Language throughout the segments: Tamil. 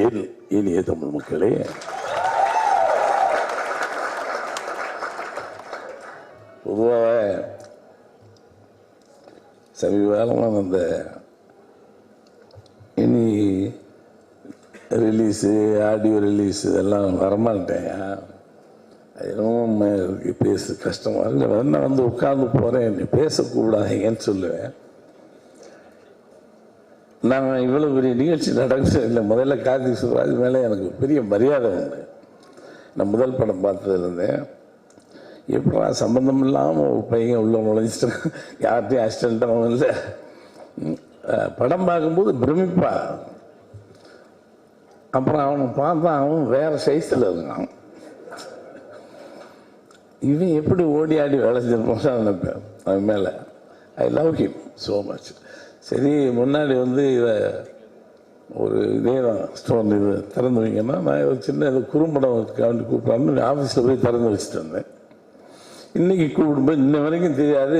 ஏன் இனிய தமிழ் மக்களே. பொதுவாக சமீப காலமாக அந்த இனி ரிலீஸு ஆடியோ ரிலீஸ் இதெல்லாம் வரமாட்டேன் அது என்னமோ பேச கஷ்டமாக இல்லை வந்து உட்காந்து போகிறேன் என்னை பேசக்கூடாதுங்கன்னு சொல்லுவேன். நான் இவ்வளோ பெரிய நிகழ்ச்சி நடக்குது இல்லை முதல்ல கார்த்திக் சுப்ராஜ் மேலே எனக்கு பெரிய மரியாதை. உண்டு நான் முதல் படம் பார்த்ததுலேருந்தேன் எப்படா சம்மந்தம் இல்லாமல் பையன் உள்ளே நுழைஞ்சிட்டு யார்கிட்டையும் அசிஸ்டண்ட்டாகவும் இல்லை. படம் பார்க்கும்போது பிரமிப்பா அப்புறம் அவனை பார்த்தா அவன் வேறு சைஸில் இருக்கான். இவன் எப்படி ஓடி ஆடி வேலை செஞ்சிருப்பான் நினைப்பேன். அவன் மேலே. I love him so much சரி முன்னாடி வந்து இதை ஒரு இதே தான் ஸ்டோன் இது திறந்து வைங்கன்னா நான் ஒரு சின்ன இது குறும்படம் காண்டி கூப்பிடாமல் ஆஃபீஸில் போய் திறந்து வச்சுட்டு வந்தேன். இன்றைக்கி கூப்பிடும்போது இன்ன வரைக்கும் தெரியாது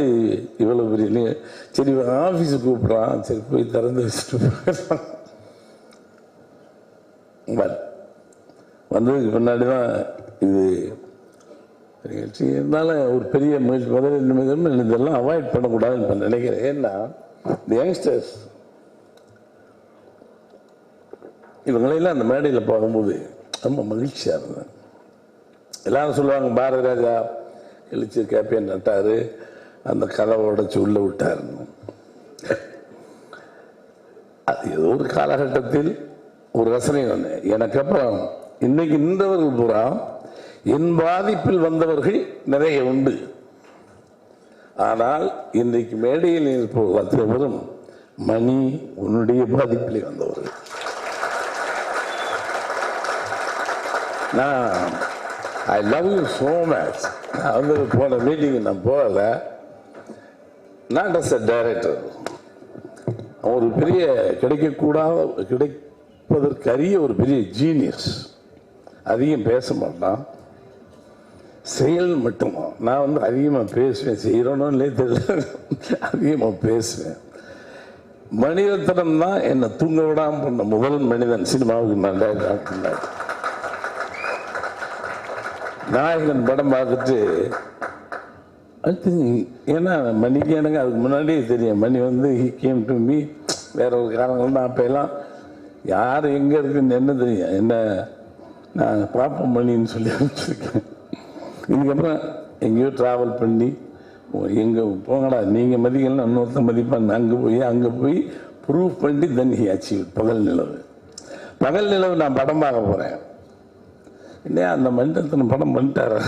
இவ்வளோ பெரிய சரி ஆஃபீஸுக்கு கூப்பிட்றான் சரி போய் திறந்து வச்சுட்டு போயிடலாம். பட் வந்ததுக்கு பின்னாடி தான் இது நிகழ்ச்சி. இருந்தாலும் ஒரு பெரிய முயற்சி முதல்ல இந்த இதெல்லாம் அவாய்ட் பண்ணக்கூடாதுன்னு நினைக்கிறேன். ஏன்னா இந்த யங்ஸ்டர்ஸ் இவங்களையெல்லாம் அந்த மேடையில் பார்க்கும்போது ரொம்ப மகிழ்ச்சியாக இருந்தேன். எல்லாரும் சொல்லுவாங்க பாரதி ராஜா எழுச்சி கேப்பியன் நட்டாரு. அந்த கதவை உடைச்சு உள்ள விட்டாருன்னு. அது ஏதோ ஒரு காலகட்டத்தில் ஒரு ரசனை ஒன்று எனக்கு அப்புறம் இன்னைக்கு நின்றவர்கள் பூரா என் பாதிப்பில் வந்தவர்கள் நிறைய உண்டு. ஆனால் இன்றைக்கு மேடையில் இருப்பவர்கள் அத்தனை மணி உன்னுடைய பாதிப்பிலே வந்தவர்கள். நான் I love you so much நான் வந்து போன மீட்டிங் நான் போகல. நாட் அஸ் அ டைரக்டர் ஒரு பெரிய கிடைக்கக்கூடாத கிடைப்பதற்கு அரிய ஒரு பெரிய ஜீனியஸ் அதிகம் பேச மாட்டான். செயல் மட்டுமா. நான் வந்து அதிகமாக பேசுவேன். செய்கிறோன்னு இல்லையே தெரியல. அதிகமாக பேசுவேன். மணிரத்னம் தான் என்னை தூங்க விடாமல் பண்ண. முதல் மனிதன். சினிமாவுக்கு நல்லா பண்ணார் நாயகன் படம் பார்த்துட்டு அடுத்து ஏன்னா மணிக்கு எனக்கு அதுக்கு முன்னாடியே தெரியும். மணி வந்து ஹி கேம் டு மீ வேற ஒரு காரணங்கள் தான் அப்போ எல்லாம் யார் எங்கே இருக்குன்னு என்ன தெரியும். என்ன நான் பாப்பம் மணின்னு சொல்லி அனுப்பிச்சிருக்கேன் இதுக்கப்புறம் எங்கேயோ ட்ராவல் பண்ணி எங்கே போங்கடா நீங்கள் மதிக்கலாம் இன்னொருத்தன் மதிப்பான். அங்கே போய் அங்கே போய் ப்ரூவ் பண்ணி தன் ஹி அச்சீவ் பகல் நிலவு. பகல் நிலவு நான் படம் பார்க்க போகிறேன் இல்லையா அந்த மண்டலத்தில் படம் பண்ணிட்டாரு?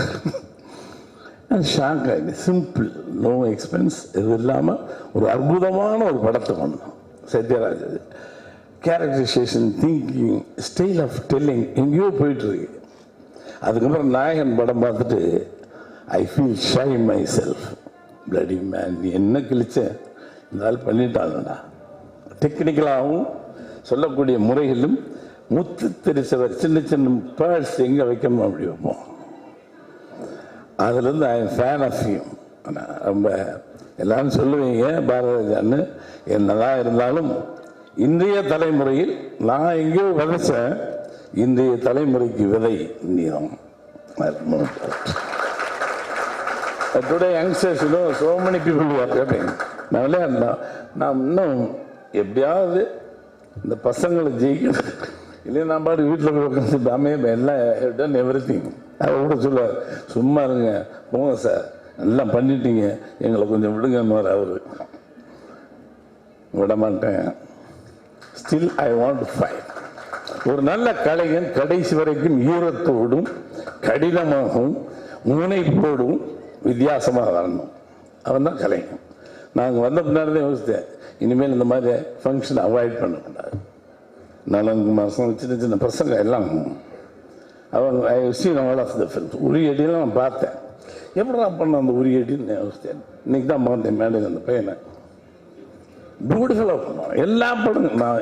ஷாக் ஆகிடு சிம்பிள் நோ எக்ஸ்பென்ஸ் இது இல்லாமல் ஒரு அற்புதமான ஒரு படத்தை பண்ணோம். Sathyaraj characterization thinking style of telling எங்கேயோ போயிட்டுருக்கு அதுக்கப்புறம் நாயகன் படம் பார்த்துட்டு I feel shy myself bloody man நீ என்ன கிழிச்ச? இருந்தாலும் பண்ணிட்டாங்கடா டெக்னிக்கலாகவும் சொல்லக்கூடிய முறைகளும் முத்து தெரிச்சவர் சின்ன சின்ன பேர்ஸ் எங்கே வைக்கணும் அப்படி வைப்போம். அதுலேருந்து ஐ ஃபேன் ஆஃப் யூ ரொம்ப எல்லாரும் சொல்லுவீங்க பாரதிராஜான்னு. என்னதான் இருந்தாலும் இன்றைய தலைமுறையில் நான் எங்கேயோ விதைச்சேன் இன்றைய தலைமுறைக்கு விதை நீதான் today youngsters you know so many people are getting நான் விளையாடினோம் நான் இன்னும் எப்படியாவது இந்த பசங்களை ஜெயிக்கணும் இல்லையா நான் பாட்டு வீட்டில் போய் உட்காந்து அமே எல்லாம் டன் எவ்ரி திங் அவர் கூட சொல்ல சும்மா இருங்க போங்க சார் எல்லாம் பண்ணிட்டீங்க. எங்களை கொஞ்சம் விடுங்கன்னு அவர். விட மாட்டேன். Still I want to fight ஒரு நல்ல கலைஞன் கடைசி வரைக்கும் ஈரத்தோடும் கடினமாகவும் முனைப்போடும் வித்தியாசமாக வரணும். அவன் தான் கலைஞன் நாங்கள் வந்த பின்னாடி தான் யோசித்தேன். இனிமேல் இந்த மாதிரி ஃபங்க்ஷன் அவாய்ட் பண்ணக்கூடாது. நாலஞ்சு மாதம் சின்ன சின்ன பசங்க எல்லாம். அவங்க I seen all of the உரியடியெல்லாம் நான் பார்த்தேன். எப்படி நான் பண்ண அந்த உரியடின்னு யோசித்தேன். இன்னைக்கு தான் பார்த்தேன் மேடையில் அந்த பையனை. பியூட்டிஃபுல்லாக பண்ணுவான். எல்லா படங்களும் நான்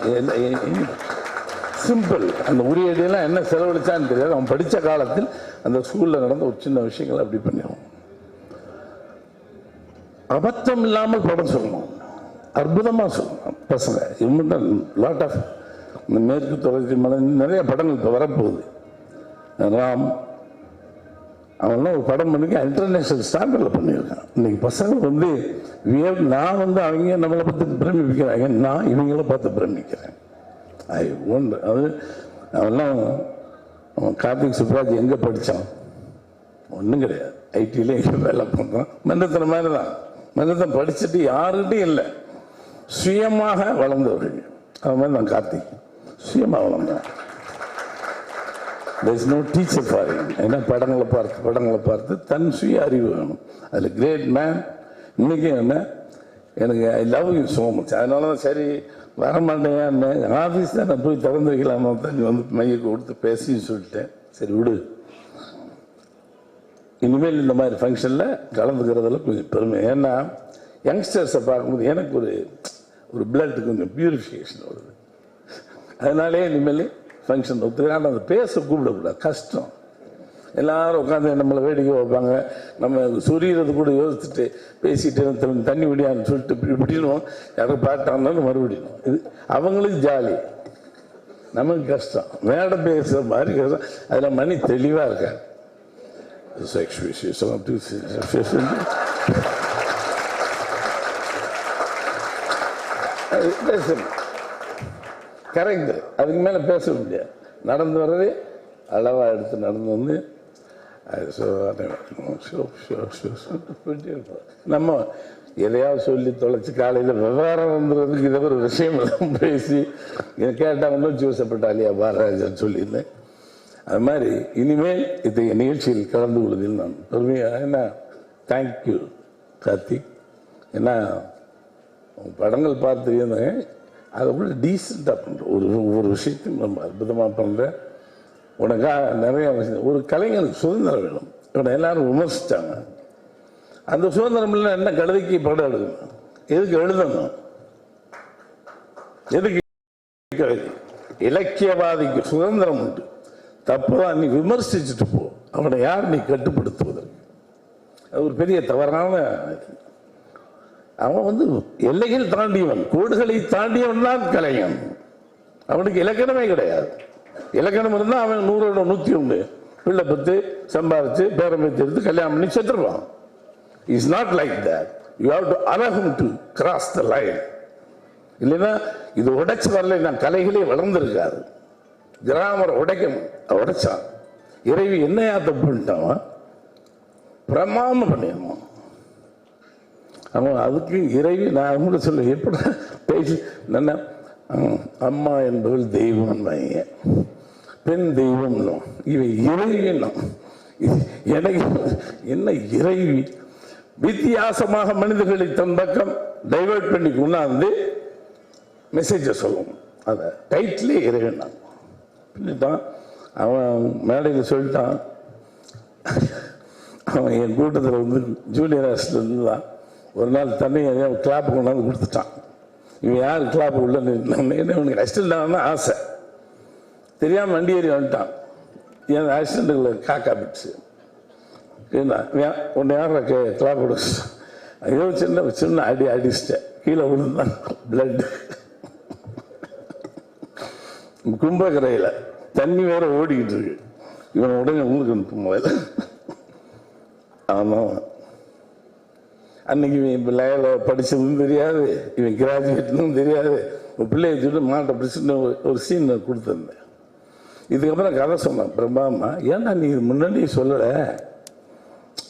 சிம்பிள் அந்த உரியடியெல்லாம் என்ன செலவழிச்சான்னு தெரியாது. அவன் படித்த காலத்தில் அந்த ஸ்கூலில் நடந்த ஒரு சின்ன விஷயங்களை அப்படி பண்ணிடுவான். அபத்தம் இல்லாமல் படம் சொல்லணும். அற்புதமாக சொல்லணும். பசங்க இவங்க லாட் ஆஃப் இந்த மேற்கு தொடர்ச்சி மலை நிறைய படங்கள் இப்போ வரப்போகுது. ராம் அவன்லாம் ஒரு படம் பண்ணிக்க இன்டர்நேஷ்னல் ஸ்டாண்டர்டில் பண்ணியிருக்கான். இன்னைக்கு பசங்க வந்து நான் வந்து அவங்க நம்மளை பார்த்து பிரமிக்கிறாங்க நான் இவங்கள பார்த்து பிரமிக்கிறேன். ஐ ஒன்று அது அவன்லாம் அவன் கார்த்திக் சுப்ராஜ் எங்கே படித்தான் ஒன்றும் கிடையாது. ஐடியில் எங்கே வேலை பண்ணுறான் மன்னத்தனை மாதிரி தான் மன்னத்தன் படிச்சுட்டு யாருகிட்டையும் இல்லை. சுயமாக வளர்ந்தவர்கள். அது மாதிரி நான் கார்த்திக். சுயமாக வளர்ந்தேன். There's is no teacher for ஏன்னா படங்களை பார்த்து படங்களை பார்த்து தன் சுய அறிவு வேணும். அதில் கிரேட் மேன் இன்னைக்கு என்ன? எனக்கு I love you so much அதனால தான் சரி வரமாட்டேன் ஆஃபீஸ் தான் நான் போய் திறந்து வைக்கலாமா தான் வந்து மையை கொடுத்து பேசின்னு சொல்லிட்டேன். சரி விடு. இனிமேல் இந்த மாதிரி ஃபங்க்ஷனில் கலந்துக்கிறதுல கொஞ்சம் பெருமை. ஏன்னா யங்ஸ்டர்ஸை பார்க்கும்போது எனக்கு ஒரு ஒரு பிளட் கொஞ்சம் பியூரிஃபிகேஷன் வருது. அதனாலே இனிமேல் ஃபங்க்ஷன் ஒத்துக்கிறாங்க அந்த பேச கூப்பிடக்கூடாது. கஷ்டம். எல்லாரும் உட்காந்து நம்மளை வேடிக்கை வைப்பாங்க நம்ம சொரியறது கூட யோசிச்சுட்டு பேசிட்டு தண்ணி விடியான்னு சொல்லிட்டு இப்படி இப்படின்னு யாரும் பாட்டாங்கன்னு மறுபடியும். இது அவங்களுக்கு ஜாலி. நமக்கு கஷ்டம். மேடை பேசுகிற மாதிரி கஷ்டம். அதில் மணி தெளிவாக இருக்கார் செக்ஸ் விசேஷம் பேசணும். கரெக்டு அதுக்கு மேலே பேச முடியாது. நடந்து வர்றதே அளவாக எடுத்து நடந்து வந்து நம்ம எதையாவது சொல்லி தொலைச்சி காலையில் விவகாரம் வந்துடுறதுக்கு இதை ஒரு விஷயம் பேசி இதை கேட்டால் உணர்ச்சி வசப்பட்டாலியா பாரராஜன் சொல்லியிருந்தேன். அது மாதிரி இனிமேல் இத்தகைய நிகழ்ச்சியில் கலந்து கொள்வதில் நான் பெருமையாக என்ன தேங்க்யூ கார்த்திக். ஏன்னா படங்கள் பார்த்துருந்தேன். அதை விட டீசெண்டாக பண்ணுறோம் ஒரு ஒரு விஷயத்தையும் ரொம்ப அற்புதமாக பண்ணுறேன் உனக்காக நிறைய ஒரு கலைஞனுக்கு சுதந்திரம் வேணும். இவனை எல்லாரும் விமர்சித்தாங்க அந்த சுதந்திரம் இல்லை என்ன கழுதைக்கு படம் எழுதணும் எதுக்கு எழுதணும்? எதுக்கு இலக்கியவாதிக்கு சுதந்திரம் உண்டு. தப்புதான் நீ விமர்சிச்சுட்டு போ. அவனை யார் நீ கட்டுப்படுத்துவதற்கு? அது ஒரு பெரிய தவறான அவன் வந்து எல்லைகள் தாண்டியவன். கோடுகளை தாண்டியவன் தான் கலைஞன். அவனுக்கு இலக்கணமே கிடையாது. இலக்கணம் இருந்தால் அவன் நூறோட நூற்றி ஒன்று பிள்ளை பத்து சம்பாதிச்சு பேரம் எடுத்து கல்யாணம் பண்ணி செத்துருவான். Is not like that you have to அலகம் to cross the line இல்லைன்னா இது உடைச்சு வரல நான் கலைகளே வளர்ந்துருக்காது. கிராமரை உடைக்கணும் உடைச்சான். இறைவி என்னையா தப்பு பண்ணிட்டான்? பிரமாம பண்ணிடணும் அவன் அதுக்கு இறைவி நான் அவங்கள சொல்ல எப்படி பேசி நான் அம்மா என்பவள் தெய்வம் பெண் தெய்வம்னும் இவை இறைவினும் எனக்கு என்ன இறைவி? வித்தியாசமாக மனிதர்களை தன் பக்கம் டைவர்ட் பண்ணி கொண்டாந்து மெசேஜை சொல்லுவோம் அதை டைட்டிலே இறைவன் பின்னிட்டான் அவன் மேடையில் சொல்லிட்டான். அவன் என் கூட்டத்தில் வந்து ஜூனியர் ஆஸ்டில் தான் ஒரு நாள் தண்ணி கிளாப் கொண்டாந்து கொடுத்துட்டான். இவன் யார் கிளாப் உள்ள நின்னு- என்ன உனக்கு ஆகணும்னு ஆசை. தெரியாமல் வண்டி ஏறி வந்துட்டான். என் ஆக்சிடென்ட்டுகளை காக்கா பிடிச்சு. என்ன உன்னை யார் கிளாப் விடு ஐயோ சின்ன சின்ன அடி அடிச்சிட்டேன். கீழே விழுந்தான். பிளட் கும்பகரையில் தண்ணி வேற ஓடிக்கிட்டு இருக்கு. இவன் உடனே உங்களுக்கு அனுப்பும் முதல்ல. ஆமாம் அன்னைக்கு இவன் இப்போ லயல படிச்சதும் தெரியாது இவன் கிராஜுவேட்னும் தெரியாது. ஒரு பிள்ளைய சொல்லிட்டு மாட்டை பிடிச்சிட்டு ஒரு- சீன் சீன் கொடுத்துருந்தேன். இதுக்கப்புறம் கதை சொன்னான் பிரம்மாமா ஏன்டா நீ இது முன்னாடியே சொல்லலை?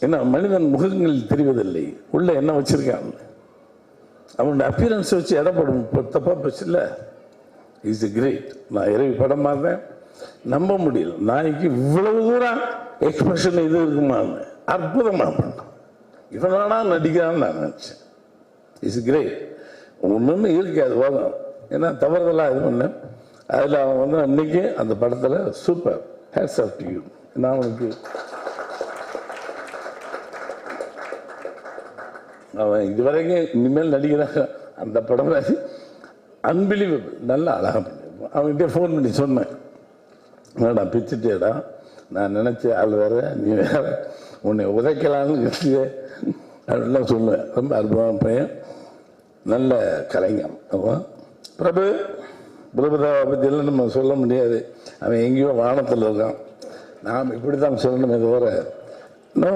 ஏன்னா மனிதன் முகங்கள் தெரிவதில்லை. உள்ள என்ன வச்சுருக்கான்? அவனோட அப்பியரன்ஸ் வச்சு இடப்படும் தப்பாக தப்பா போச்சுல்ல? இஸ் கிரேட் நான் இறவி படம் பார்த்தேன். நம்ப முடியல. நாய்க்கு இவ்வளவு தூரம் எக்ஸ்பிரஷன் இது இருக்குமான்னு அற்புதமா பண்ணான். இவனானா நடிக்கிறான்னு நான் நினச்சேன். இஸ் கிரேட் ஒன்றுன்னு இருக்காது அது ஏன்னா தவறுதலாக இது பண்ணேன் அதில் அவன் வந்து அன்னைக்கு அந்த படத்தில் super hats off to you நான் அவனுக்கு அவன் இதுவரைக்கும் இனிமேல் நடிக்கிறான் அந்த படம் அன்பிலீவபிள் நல்லா அழகாக பண்ணியிருப்பான். அவன்கிட்ட ஃபோன் பண்ணி சொன்னேன். என்னடா பிச்சுட்டேடா நான் நினச்ச ஆள் வேற நீ வேற. உன்னை உதைக்கலான்னு இருக்கியே அப்படிலாம் சொல்லுவேன். ரொம்ப அற்புதமான பையன். நல்ல கலைஞன் அப்போ பிரபு பிரபுதாவை பற்றியெல்லாம் நம்ம சொல்ல முடியாது. அவன் எங்கேயோ வானத்தில் இருக்கான். நாம் இப்படி தான் சொல்லணுமே தவிர no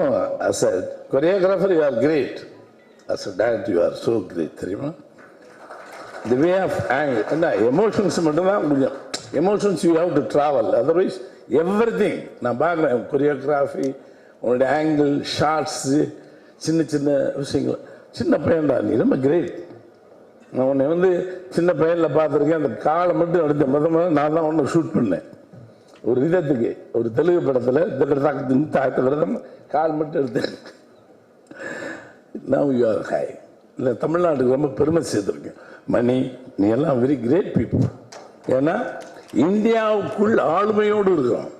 as a choreographer you are great as a director you are so great தெரியுமா? தி வே ஆஃப் ஆங்கிள் என்ன எமோஷன்ஸ் மட்டும்தான் முடியும். Emotions you have to travel otherwise everything நான் பார்க்குறேன். கொரியோகிராஃபி உன்னுடைய ஆங்கிள் ஷார்ட்ஸு சின்ன சின்ன விஷயங்கள். சின்ன பையன்டா நீ ரொம்ப கிரேட் நான் உன்னை வந்து சின்ன பையனில் பார்த்துருக்கேன். அந்த காலை மட்டும் எடுத்த முத முதல்ல நான் தான் ஒன்று ஷூட் பண்ணேன். ஒரு விதத்துக்கு ஒரு தெலுங்கு படத்தில் இந்த தாக்கத்து விரதம் கால் மட்டும் எடுத்தேன் நான் யூ ஆர் இல்லை தமிழ்நாட்டுக்கு ரொம்ப பெருமை சேர்த்துருக்கேன். மணி நீ எல்லாம் வெரி கிரேட் பீப்புள் ஏன்னா இந்தியாவுக்குள் ஆளுமையோடு இருக்கிறோம்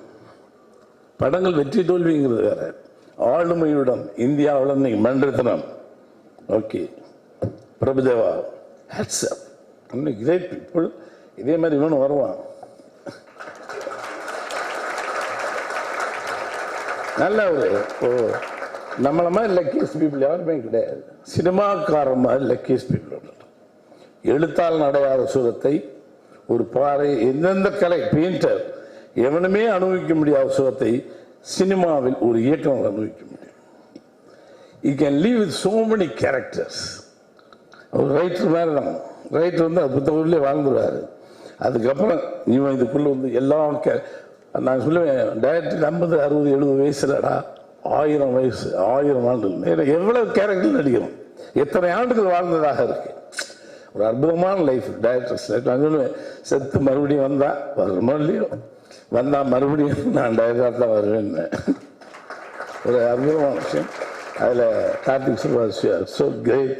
படங்கள் வெற்றி தோல்விங்கிறது வேற. ஆளுமையுடன் இந்தியாவில் நீங்க மன்றத்தினம். ஓகே. பிரபுதேவா ஹேட்ஸ் இன்னும் கிரேட் பீப்புள் இதே மாதிரி இவனும் வருவான். நல்ல ஒரு ஓ நம்மள மாதிரி லக்கீஸ் பீப்புள் யாருமே கிடையாது. சினிமாக்காரன் மாதிரி லக்கீஸ் பீப்புள் எழுத்தால் நடையாத சுரத்தை ஒரு பாறை எந்தெந்த கலை பெயிண்டர் எவனுமே அனுபவிக்க முடியாத சுகத்தை சினிமாவில் ஒரு இயக்கம் அனுபவிக்க முடியும். You can leave with so many characters ஒரு ரைட்டர் மாதிரி தான் ரைட்டர் வந்து அது புத்தகத்துலேயே வாழ்ந்துடுவார் அதுக்கப்புறம் இவன் இதுக்குள்ளே வந்து எல்லா கே நான் சொல்லுவேன் டைரக்டருக்கு ஐம்பது அறுபது எழுபது வயசுலடா ஆயிரம் வயசு ஆயிரம் ஆண்டுகள் எவ்வளவு கேரக்டர் நடிக்கிறோம்? எத்தனை ஆண்டுகள் வாழ்ந்ததாக இருக்குது ஒரு அற்புதமான லைஃப் டைரக்டர்ஸ் நான் சொல்லுவேன் செத்து மறுபடியும் வந்தா வரணுமோ இல்லையோ? வந்தா மறுபடியும் நான் டைரக்டர் தான் வருவேன். ஒரு அற்புதமான விஷயம். அதில் கார்த்திக் சுபாஷ் ஸோ கிரேட்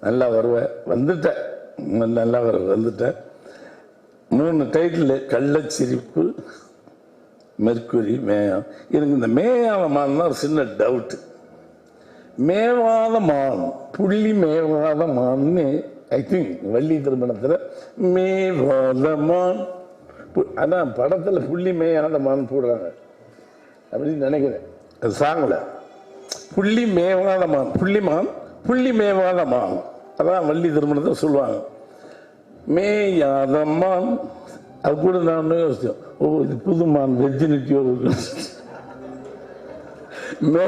நல்லா வருவேன் வந்துட்டேன். நல்லா வருவேன் வந்துட்டேன். மூணு டைட்டில் கள்ளச்சிரிப்பு மெர்க்குரி மேயம் எனக்கு இந்த மேயாத மான் ஒரு சின்ன டவுட்டு மேவாத மான் புள்ளி மேவாத மான்னு ஐ திங்க் வள்ளி திருமணத்தில் மேவாதமான் பு- அதான் படத்தில் புள்ளி மேயாதமான்னு போடுறாங்க. அப்படின்னு நினைக்கிறேன். அது சாங்கில். புள்ளி மேவாதமான் புள்ளிமான் புள்ளி மேவாதமான் அதான் வள்ளி திருமணத்தை சொல்லுவாங்க. மேயாத அது கூட நான் யோசிச்சேன். ஓ இது புதுமான் வெஜினிட்டியோ மே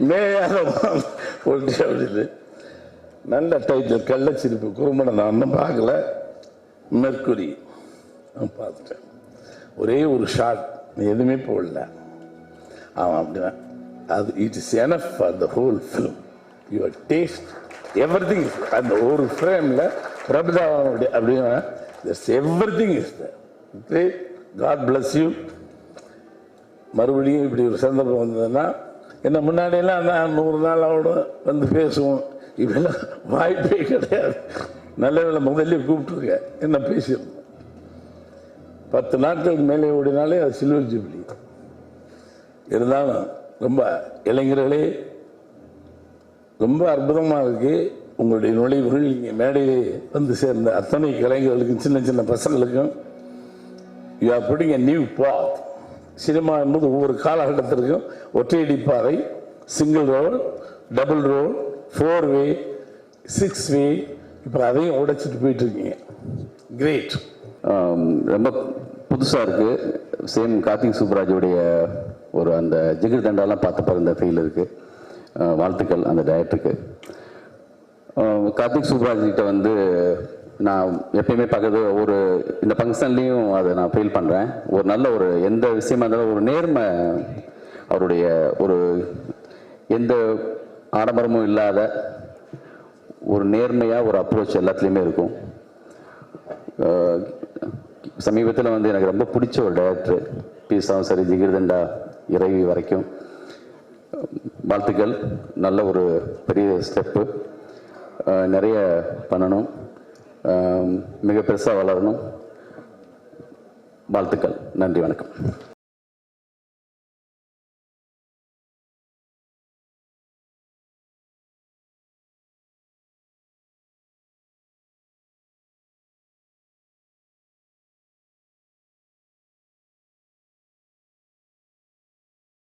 மேயாதமான் அப்படின்னு நல்ல டைட்டில் கள்ளச்சிரிப்பு குறும்பட நான் ஒன்றும் பார்க்கல. மெர்க்குரி நான் பார்த்துட்டேன். ஒரே ஒரு ஷாட் எதுவுமே போடல. அவன் அப்படிதான். அது it is enough for the whole film your taste everything அந்த ஒரு ஃப்ரேமில் பிரபுதாவுடைய அப்படின்னா everything is great God bless you மறுபடியும் இப்படி ஒரு சந்தர்ப்பம் வந்ததுன்னா என்ன முன்னாடியெல்லாம் நான் நூறு நாள் அவடும் வந்து பேசுவோம். இவெல்லாம் வாய்ப்பே கிடையாது. நல்ல வேலை முதல்ல கூப்பிட்டுருங்க. என்ன பேசியிருந்தோம் பத்து நாட்களுக்கு மேலே ஓடினாலே அது சில்வர் ஜூபிலி. இருந்தாலும் ரொம்ப இளைஞர்களே ரொம்ப அற்புதமாக இருக்கு. உங்களுடைய நுழைவுகள் இங்கே மேடையிலே வந்து சேர்ந்த அத்தனை கலைஞர்களுக்கும் சின்ன சின்ன பசங்களுக்கும். You are putting a new path cinema என்பது ஒவ்வொரு காலகட்டத்திற்கும் ஒற்றையடி பாறை single role double role four way six way இப்போ அதையும் உடைச்சிட்டு போயிட்டு இருக்கீங்க கிரேட் ரொம்ப புதுசாக இருக்குது சேம் கார்த்திக் சுப்ராஜோடைய ஒரு அந்த ஜிகிர் தண்டாலாம் பார்த்து இந்த ஃபீல் இருக்குது வாழ்த்துக்கள் அந்த டைரக்டருக்கு கார்த்திக் சுப்ராஜ் கிட்ட வந்து நான் எப்பயுமே பார்க்கறது ஒரு இந்த ஃபங்க்ஷன்லேயும் அதை நான் ஃபீல் பண்ணுறேன் ஒரு நல்ல ஒரு எந்த விஷயமா இருந்தாலும் ஒரு நேர்மை அவருடைய ஒரு எந்த ஆடம்பரமும் இல்லாத ஒரு நேர்மையாக ஒரு அப்ரோச் எல்லாத்துலேயுமே இருக்கும். சமீபத்தில் வந்து எனக்கு ரொம்ப பிடிச்ச ஒரு டேரக்டர் பீஸாவும் சரி ஜிகிர்தண்டா இறைவி வரைக்கும். வாழ்த்துக்கள். நல்ல ஒரு பெரிய ஸ்டெப்பு நிறைய பண்ணணும். மிக பெருசாக வளரணும். வாழ்த்துக்கள். நன்றி வணக்கம்.